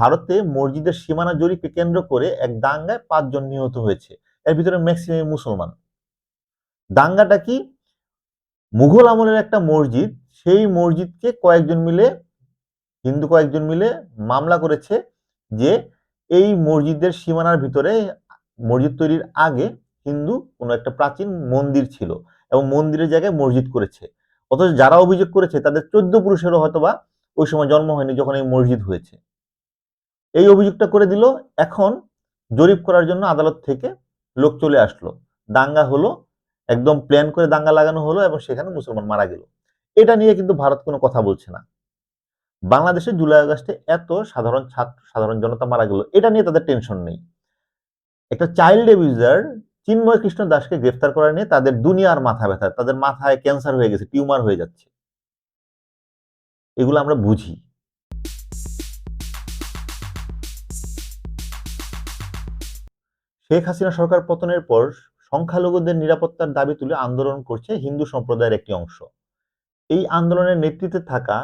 ভারতে মসজিদের সীমানা জরিপকে কেন্দ্র করে এক দাঙ্গায় পাঁচজন নিহত হয়েছে। এর ভিতরে ম্যাক্সিমাম মুসলমান। দাঙ্গাটা কি? মুঘল আমলের একটা মসজিদ, সেই মসজিদকে কয়েকজন মিলে, হিন্দু কয়েকজন মিলে মামলা করেছে যে এই মসজিদের সীমানার ভিতরে মসজিদ তৈরির আগে হিন্দু কোনো একটা প্রাচীন মন্দির ছিল এবং মন্দিরের জায়গায় মসজিদ করেছে। অথচ যারা অভিযোগ করেছে, তাদের চোদ্দ পুরুষেরও হয়তোবা ওই সময় জন্ম হয়নি যখন এই মসজিদ হয়েছে। এই অভিযোগটা করে দিল। এখন জরিপ করার জন্য আদালত থেকে লোক চলে আসলো। দাঙ্গা হলো, একদম প্ল্যান করে দাঙ্গা লাগানো হলো এবং সেখানে মুসলমান মারা গেল। এটা নিয়ে কিন্তু ভারত কোনো কথা বলছে না। বাংলাদেশে জুলাই আগস্টে এত সাধারণ ছাত্র, সাধারণ জনতা মারা গেল, এটা নিয়ে তাদের টেনশন নেই। একটা চাইল্ড অ্যাবিউজার চিন্ময় কৃষ্ণ দাসকে গ্রেফতার করা নিয়ে তাদের দুনিয়ার মাথা ব্যথা, তাদের মাথায় ক্যান্সার হয়ে গেছে, টিউমার হয়ে যাচ্ছে। এগুলো আমরা বুঝি। শেখ হাসিনা সরকার পতনের পর সংখ্যালঘুদের নিরাপত্তার দাবি তুলে আন্দোলন করছে হিন্দু সম্প্রদায়ের একটি অংশ। এই আন্দোলনের নেতৃত্বে থাকা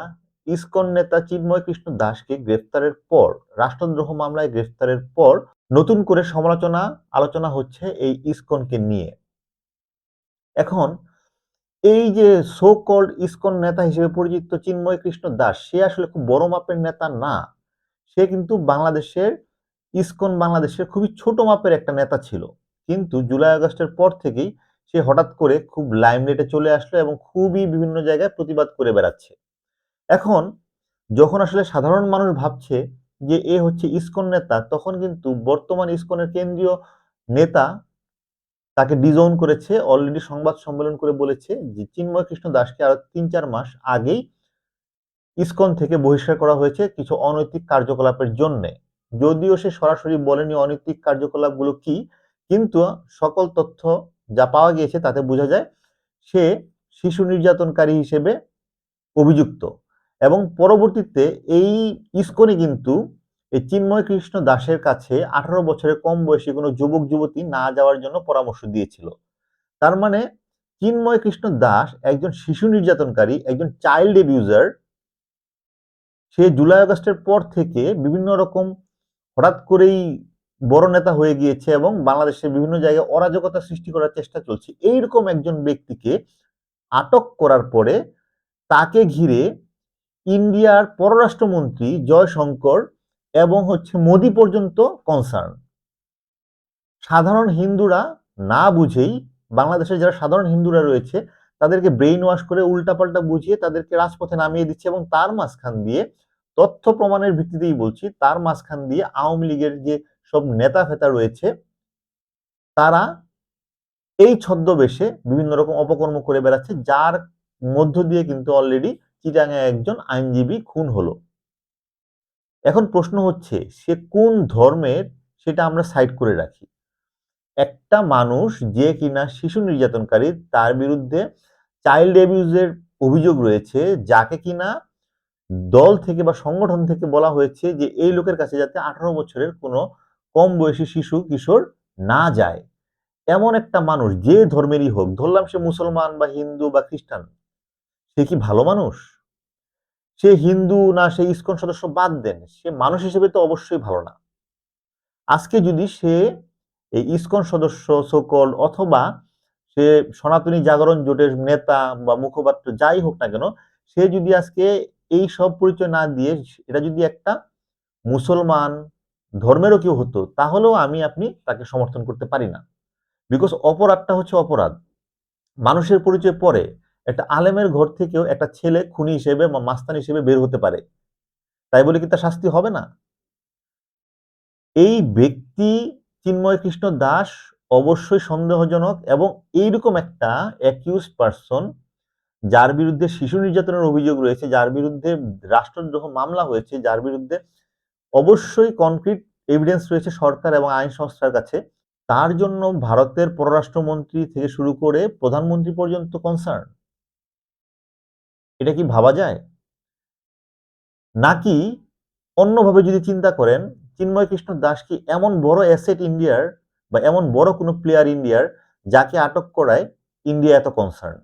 ইসকন নেতা চিন্ময় কৃষ্ণ দাসকে গ্রেফতারের পর, রাষ্ট্রদ্রোহ মামলায় গ্রেফতারের পর নতুন করে সমালোচনা, আলোচনা হচ্ছে এই ইসকনকে নিয়ে। এখন এই যে সো কল্ড ইসকন নেতা হিসেবে পরিচিত চিন্ময় কৃষ্ণ দাস, সে আসলে খুব বড় মাপের নেতা না। সে কিন্তু বাংলাদেশের ইসকন বাংলাদেশের খুবই ছোট মাপের একটা নেতা ছিল। কিন্তু জুলাই আগস্টের পর থেকেই সে হঠাৎ করে খুব লাইমলাইটে চলে আসলো এবং খুবই বিভিন্ন জায়গায় প্রতিবাদ করে বেড়াচ্ছে। এখন যখন আসলে সাধারণ মানুষ ভাবছে যে এ হচ্ছে ইসকন নেতা, তখন কিন্তু বর্তমান ইসকনের কেন্দ্রীয় নেতা তাকে ডিজোন করেছে অলরেডি সংবাদ সম্মেলন করে বলেছে যে চিন্ময় কৃষ্ণ দাসকে আরও তিন চার মাস আগেই ইসকন থেকে বহিষ্কার করা হয়েছে কিছু অনৈতিক কার্যকলাপের জন্য। যদিও সে সরাসরি বলেনি অনৈতিক কার্যকলাপগুলো কি, কিন্তু সকল তথ্য যা পাওয়া গিয়েছে তাতে বোঝা যায় সে শিশু নির্যাতনকারী হিসেবে অভিযুক্ত। এবং পরবর্তীতে এই ইস্কনে কিন্তু এই চিন্ময় কৃষ্ণ দাসের কাছে আঠারো বছরের কম বয়সী কোনো যুবক, যুবতী না যাওয়ার জন্য পরামর্শ দিয়েছিল। তার মানে চিন্ময় কৃষ্ণ দাস একজন শিশু নির্যাতনকারী, একজন চাইল্ড এবিউজার সে জুলাই আগস্টের পর থেকে বিভিন্ন রকম হঠাৎ করেই বড় নেতা হয়ে গিয়েছে এবং বাংলাদেশের বিভিন্ন জায়গায় অরাজকতা সৃষ্টি করার চেষ্টা চলছে। এইরকম একজন ব্যক্তিকে আটক করার পরে তাকে ঘিরে ইন্ডিয়ার পররাষ্ট্রমন্ত্রী জয়শঙ্কর এবং হচ্ছে মোদি পর্যন্ত কনসার্ন সাধারণ হিন্দুরা না বুঝেই বাংলাদেশের যারা সাধারণ হিন্দুরা রয়েছে, তাদেরকে ব্রেইন ওয়াশ করে উল্টাপাল্টা বুঝিয়ে তাদেরকে রাজপথে নামিয়ে দিচ্ছে এবং তার মাঝখান দিয়ে তথ্য প্রমাণের ভিত্তিতেই বলছি, তার মাঝখান দিয়ে আওয়ামী লীগের যে সব নেতা ফেতা রয়েছে, তারা এই ছদ্মবেশে বিভিন্ন রকম অপকর্ম করে বেড়াচ্ছে, যার মধ্য দিয়ে কিন্তু অলরেডি চিটাঙে একজন আইনজীবী খুন হলো। এখন প্রশ্ন হচ্ছে, সে কোন ধর্মের সেটা আমরা সাইড করে রাখি? একটা মানুষ যে কিনা শিশু নির্যাতনকারী, তার বিরুদ্ধে চাইল্ড অ্যাবিউজের অভিযোগ রয়েছে, যাকে কিনা দল থেকে বা সংগঠন থেকে বলা হয়েছে যে, এই লোকের কাছে যাতে আঠারো বছরের কোনো কম বয়সী শিশু, কিশোর না যায়। এমন একটা মানুষ, যে ধর্মেরই হোক, ধরলাম সে মুসলমান বা হিন্দু বা খ্রিস্টান, সে কি ভালো মানুষ? সে হিন্দু না, সে ইস্কন সদস্য বাদ দেন, সে মানুষ হিসেবে তো অবশ্যই ভালো না। আজকে যদি সে এই ইস্কন সদস্য সকল অথবা সে সনাতনী জাগরণ জোটের নেতা বা মুখপাত্র যাই হোক না কেন, সে যদি আজকে এই সব পরিচয় না দিয়ে এটা যদি একটা মুসলমান ধর্মেরও কেউ হতো, তাহলেও আমি, আপনি তাকে সমর্থন করতে পারি না। বিকজ অপরাধটা হচ্ছে অপরাধ। মানুষের পরিচয় পরে একটা আলেমের ঘর থেকেও একটা ছেলে খুনি হিসেবে বা মাস্তান হিসেবে বের হতে পারে। তাই বলে কি তার শাস্তি হবে না? এই ব্যক্তি চিন্ময় কৃষ্ণ দাস অবশ্যই সন্দেহজনক এবং এইরকম একটা অ্যাকিউজ পারসন যার বিরুদ্ধে শিশু নির্যাতনের অভিযোগ রয়েছে, যার বিরুদ্ধে রাষ্ট্রদ্রোহ মামলা হয়েছে, যার বিরুদ্ধে অবশ্যই কনক্রিট এভিডেন্স রয়েছে সরকার এবং আইন সংস্থার কাছে। তার জন্য ভারতের পররাষ্ট্রমন্ত্রী থেকে শুরু করে প্রধানমন্ত্রী পর্যন্ত কনসার্ন এটা কি ভাবা যায়? নাকি অন্যভাবে যদি চিন্তা করেন, চিন্ময় কৃষ্ণ দাস কি এমন বড় অ্যাসেট ইন্ডিয়ার বা এমন বড় কোনো প্লেয়ার ইন্ডিয়ার যাকে আটক করায় ইন্ডিয়া এত কনসার্ন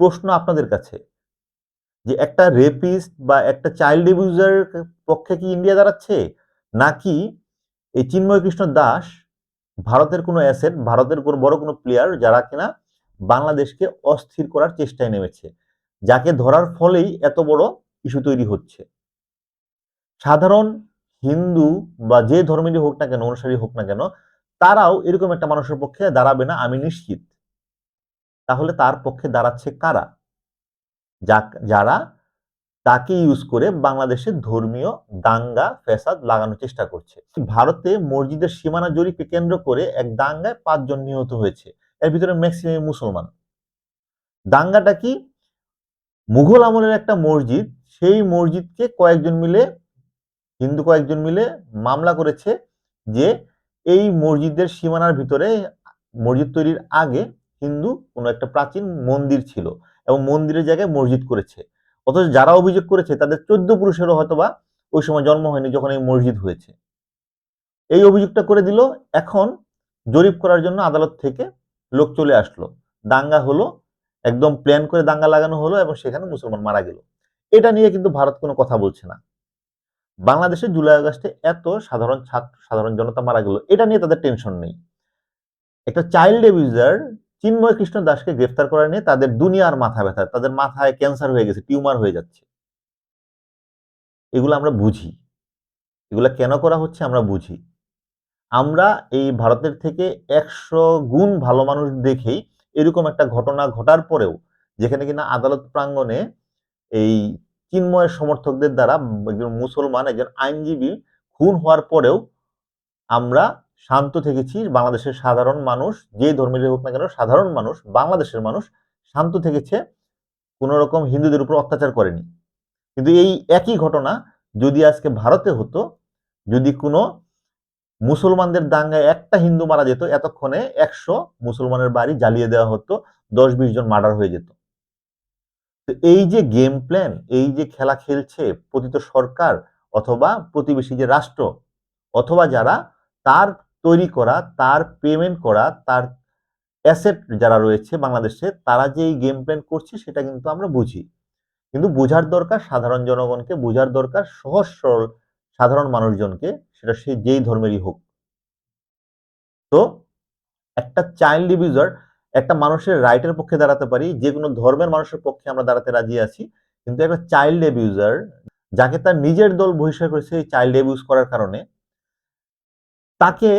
প্রশ্ন আপনাদের কাছে যে একটা রেপিস্ট বা একটা চাইল্ড এবিউজার পক্ষে কি ইন্ডিয়া দাঁড়াচ্ছে? নাকি এই চিন্ময় কৃষ্ণ দাস ভারতের কোনো অ্যাসেট ভারতের কোনো বড় কোনো প্লেয়ার যারা কিনা বাংলাদেশকে অস্থির করার চেষ্টায় নেমেছে, যাকে ধরার ফলেই এত বড় ইস্যু তৈরি হচ্ছে? সাধারণ হিন্দু বা যে ধর্মেরই হোক না কেন, অনুসারী হোক না কেন, তারাও এরকম একটা মানুষের পক্ষে দাঁড়াবে না, আমি নিশ্চিত। তাহলে তার পক্ষে দাঁড়াচ্ছে কারা? যা যারা তাকে ইউজ করে বাংলাদেশে ধর্মীয় দাঙ্গা ফেসাদ লাগানোর চেষ্টা করছে। ভারতে মসজিদের সীমানা জরিপকে কেন্দ্র করে এক দাঙ্গায় পাঁচজন নিহত হয়েছে। এর ভিতরে ম্যাক্সিমাম মুসলমান। দাঙ্গাটা কি? মুঘল আমলের একটা মসজিদ, সেই মসজিদকে কয়েকজন মিলে, হিন্দু কয়েকজন মিলে মামলা করেছে যে এই মসজিদের সীমানার ভিতরে মসজিদ তৈরির আগে হিন্দু কোনো একটা প্রাচীন মন্দির ছিল এবং মন্দিরের জায়গায় মসজিদ করেছে। অথচ যারা অভিযোগ করেছে, তাদের চোদ্দ পুরুষেরও হয়তোবা ওই সময় জন্ম হয়নি যখন এই মসজিদ হয়েছে। এই অভিযোগটা করে দিল, এখন জরিপ করার জন্য আদালত থেকে লোক চলে আসলো। দাঙ্গা হলো, একদম প্ল্যান করে দাঙ্গা লাগানো হলো এবং সেখানে মুসলমান মারা গেল। এটা নিয়ে কিন্তু ভারত কোনো কথা বলছে না। বাংলাদেশে জুলাই আগস্টে এত সাধারণ ছাত্র, সাধারণ জনতা মারা গেল, এটা নিয়ে তাদের টেনশন নেই। একটা চাইল্ড এবিউজার চিন্ময় কৃষ্ণ দাসকে গ্রেফতার করা নিয়ে তাদের দুনিয়ার মাথা ব্যথা, তাদের মাথায় ক্যান্সার হয়ে গেছে টিউমার হয়ে যাচ্ছে। এগুলো আমরা বুঝি। এগুলো কেন করা হচ্ছে আমরা বুঝি। আমরা এই ভারতের থেকে একশো গুণ ভালো মানুষ দেখেই এরকম একটা ঘটনা ঘটার পরেও যেখানে কিনা আদালত প্রাঙ্গণে এই চিন্ময়ের সমর্থকদের দ্বারা একজন মুসলমান, একজন আইনজীবী খুন হওয়ার পরেও আমরা শান্ত থেকেছি, বাংলাদেশের সাধারণ মানুষ যে ধর্মের হোক না কেন, সাধারণ মানুষ, বাংলাদেশের মানুষ শান্ত থেকেছে কোন রকম হিন্দুদের উপর অত্যাচার করেনি। কিন্তু এই একই ঘটনা যদি আজকে ভারতে হতো, যদি কোনো মুসলমানদের দাঙ্গায় একটা হিন্দু মারা যেত, এতক্ষণে একশো মুসলমানের বাড়ি জ্বালিয়ে দেওয়া হতো দশ বিশ জন মার্ডার হয়ে যেত। তো এই যে গেম প্ল্যান এই যে খেলা খেলছে পতিত সরকার অথবা প্রতিবেশী যে রাষ্ট্র, অথবা যারা, তার তৈরি করা, তার পেমেন্ট করা, তার অ্যাসেট যারা রয়েছে বাংলাদেশে, তারা যে এই গেম প্ল্যান করছে সেটা কিন্তু আমরা বুঝি। কিন্তু বোঝার দরকার সাধারণ জনগণকে, বোঝার দরকার সহজ সরল সাধারণ মানুষজনকে, সেটা সে যেই ধর্মেরই হোক। তো একটা চাইল্ড ডিভিউজার একটা মানুষের রাইটের পক্ষে দাঁড়াতে পারি, যে কোনো ধর্মের মানুষের পক্ষে আমরা দাঁড়াতে রাজি আছি, কিন্তু একটা চাইল্ড অ্যাবিউজার যাকে তার নিজের দল বহিষ্কার করেছে, এই চাইল্ড অ্যাবিউজ করার কারণে, তাকে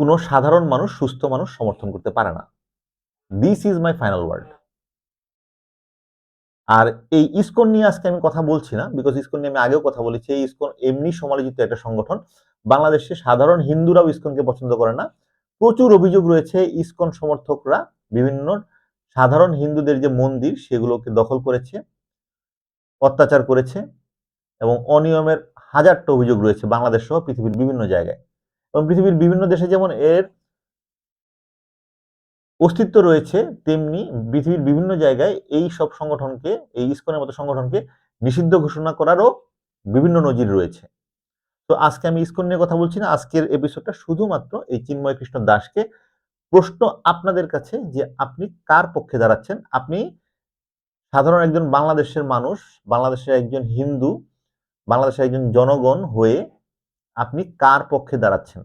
কোনো সাধারণ মানুষ, সুস্থ মানুষ সমর্থন করতে পারে না। This is my final word আর এই ইসকন নিয়ে আজকে আমি কথা বলছি না বিকজ ইসকন নিয়ে আমি আগেও কথা বলেছি। এই ইসকন এমনি সমালোচিত একটা সংগঠন। বাংলাদেশে সাধারণ হিন্দুরাও ইসকনকে পছন্দ করে না। প্রচুর অভিযোগ রয়েছে ইসকন সমর্থকরা, বিভিন্ন সাধারণ হিন্দুদের যে মন্দির, সেগুলোকে দখল করেছে, অত্যাচার করেছে এবং অনিয়মের হাজারটা অভিযোগ রয়েছে বাংলাদেশ সহ পৃথিবীর বিভিন্ন জায়গায়। এবং পৃথিবীর বিভিন্ন দেশে যেমন এর অস্তিত্ব রয়েছে, তেমনি পৃথিবীর বিভিন্ন জায়গায় এই সব সংগঠনকে, এই ইস্কনের মতো সংগঠনকে নিষিদ্ধ ঘোষণা করারও বিভিন্ন নজির রয়েছে। তো আজকে আমি ইস্কন নিয়ে কথা বলছি না, আজকের এপিসোডটা শুধুমাত্র এই চিন্ময় কৃষ্ণ দাসকে। প্রশ্ন আপনাদের কাছে যে আপনি কার পক্ষে দাঁড়াচ্ছেন? আপনি সাধারণ একজন বাংলাদেশের মানুষ, বাংলাদেশের একজন হিন্দু, বাংলাদেশের একজন জনগণ হয়ে আপনি কার পক্ষে দাঁড়াচ্ছেন?